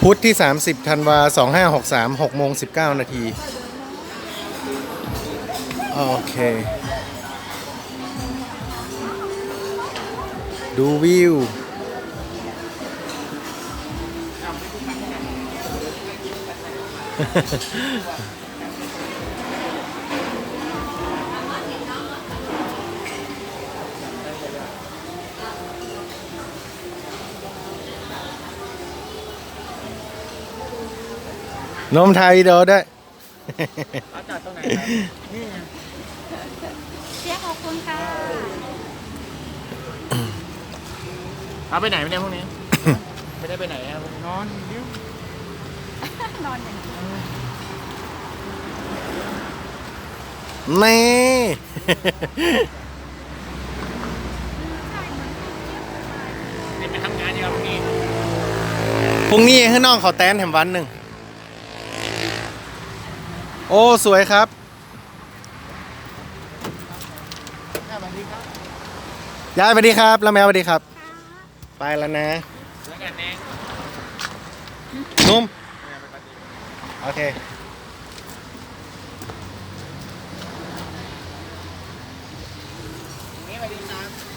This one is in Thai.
พุธที่ 30ธันวา2563 6โมง19 นาที โอเค ดูวิว นมไทยเดอด้วยเอาจอดตรงไหนครับนี่ไงเชียร์ขอบคุณค่ะเอาไปไหนไม่ได้พวกนี้ ไม่ได้ไปไหนครับนอนดิ้วนอนอย่างนี้นี่เห็นไปทำงานอยู่ครับพวกนี้พรุ่งนี้ให้น้องเขาแตนแถมวันหนึ่ง โอ้ สวยครับ ยายสวัสดีครับ แล้วแมวสวัสดีครับ ไปแล้วนะนุ่ม โอเค นี่ไปดินน้ำ